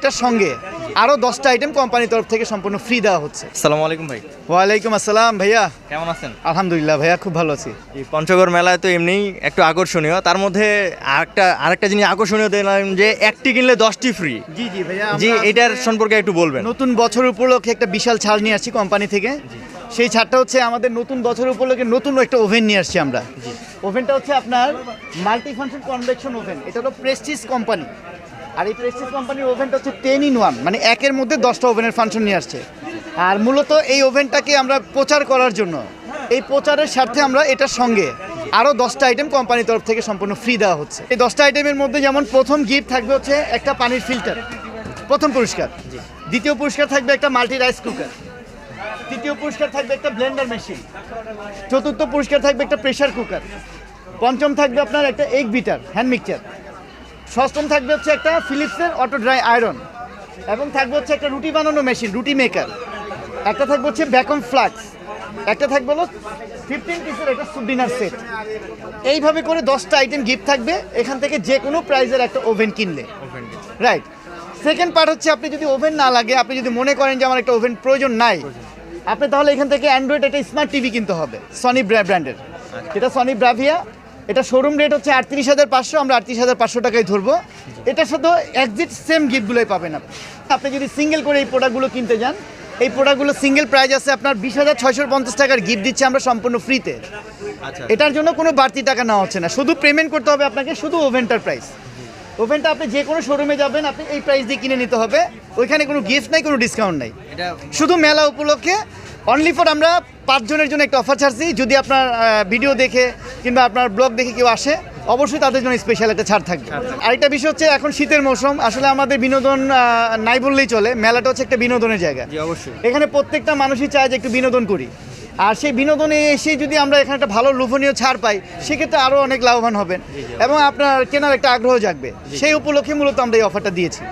এটার সঙ্গে আরও দশটা আইটেম কোম্পানির তরফ থেকে সম্পূর্ণ ফ্রি দেওয়া হচ্ছে। আসসালামু আলাইকুম ভাই। ওয়ালাইকুম আসসালাম ভাইয়া। কেমন আছেন? আলহামদুলিল্লাহ ভাইয়া খুব ভালো আছি। এই পঞ্চগড় মেলায় তো এমনিই একটু আকর্ষণীয়। তার মধ্যে আরেকটা আরেকটা জিনিস আকর্ষণীয় দেখলাম যে একটি কিনলে দশটি ফ্রি জি জি ভাইয়া জি এটার সম্পর্কে একটু বলবেন। নতুন বছর উপলক্ষে একটা বিশাল ছাড় নিয়ে আসছি কোম্পানি থেকে। সেই ছাড়টা হচ্ছে আমাদের নতুন বছর উপলক্ষে নতুন একটা ওভেন নিয়ে আসছি আমরা। ওভেনটা হচ্ছে আপনার মাল্টি ফাংশন কনভেকশন ওভেন এটা হলো প্রেস্টিজ কোম্পানি আর এই প্রেস্টিজ কোম্পানির ওভেনটা হচ্ছে টেন ইন ওয়ান মানে একের মধ্যে দশটা ওভেনের ফাংশন নিয়ে আসছে। আর মূলত এই ওভেনটাকে আমরা প্রচার করার জন্য, এই প্রচারের স্বার্থে আমরা এটার সঙ্গে আরও দশটা আইটেম কোম্পানির তরফ থেকে সম্পূর্ণ ফ্রি দেওয়া হচ্ছে। এই দশটা আইটেমের মধ্যে যেমন প্রথম গিফট থাকবে হচ্ছে একটা পানির ফিল্টার প্রথম পুরস্কার। দ্বিতীয় পুরস্কার থাকবে একটা মাল্টি রাইস কুকার তৃতীয় পুরস্কার থাকবে একটা ব্লেন্ডার মেশিন চতুর্থ পুরস্কার থাকবে একটা প্রেশার কুকার পঞ্চম থাকবে আপনার একটা এগ বিটার হ্যান্ড মিক্সচার ষষ্ঠম থাকবে হচ্ছে একটা ফিলিপসের অটো ড্রাই আয়রন এবং থাকবে হচ্ছে একটা রুটি বানানো মেশিন রুটি মেকার একটা থাকবে হচ্ছে ভ্যাকুম ফ্লাক্স একটা থাকবে হলো ফিফটিন পিসের একটা ডিনার সেট এইভাবে করে দশটা আইটেম গিফট থাকবে এখান থেকে যে কোনো প্রাইজের একটা ওভেন কিনলে। রাইট সেকেন্ড পার্ট হচ্ছে আপনি যদি ওভেন না লাগে আপনি যদি মনে করেন যে আমার একটা ওভেন প্রয়োজন নাই আপনি তাহলে এখান থেকে অ্যান্ড্রয়েড একটা স্মার্ট টিভি কিনতে হবে সনি ব্র্যান্ডের যেটা সনি ব্রাভিয়া এটা শোরুম রেট হচ্ছে আটত্রিশ হাজার পাঁচশো আমরা আটত্রিশ হাজার পাঁচশো টাকায় ধরবো। এটার সাথেও একজিট সেম গিফটগুলোই পাবেন আপনি। আপনি যদি সিঙ্গেল করে এই প্রোডাক্টগুলো কিনতে যান এই প্রোডাক্টগুলো সিঙ্গেল প্রাইস আছে আপনার বিশ হাজার ছয়শো পঞ্চাশ টাকার গিফট দিচ্ছে আমরা সম্পূর্ণ ফ্রিতে আচ্ছা। এটার জন্য কোনো বাড়তি টাকা নেওয়া হচ্ছে না। শুধু পেমেন্ট করতে হবে আপনাকে শুধু ওভেনটার প্রাইস ওভেনটা আপনি যে কোনো শোরুমে যাবেন আপনি এই প্রাইস দিয়ে কিনে নিতে হবে। ওইখানে কোনো গিফট নাই কোনো ডিসকাউন্ট নাই। এটা শুধু মেলা উপলক্ষে অনলি ফর আমরা পাঁচজনের জন্য একটা অফার ছাড়ছি। যদি আপনার ভিডিও দেখে কিংবা আপনার ব্লগ দেখে কেউ আসে অবশ্যই তাদের জন্য স্পেশাল একটা ছাড় থাকবে। আরেকটা বিষয় হচ্ছে এখন শীতের মৌসুম আসলে আমাদের বিনোদন নাই বললেই চলে মেলাটা হচ্ছে একটা বিনোদনের জায়গা। অবশ্যই। এখানে প্রত্যেকটা মানুষই চায় যে একটু বিনোদন করি। আর সেই বিনোদনে এসে যদি আমরা এখানে একটা ভালো লোভনীয় ছাড় পাই সেক্ষেত্রে আরও অনেক লাভবান হবেন। এবং আপনার কেনার একটা আগ্রহ জাগবে। সেই উপলক্ষে মূলত আমরা এই অফারটা দিয়েছি।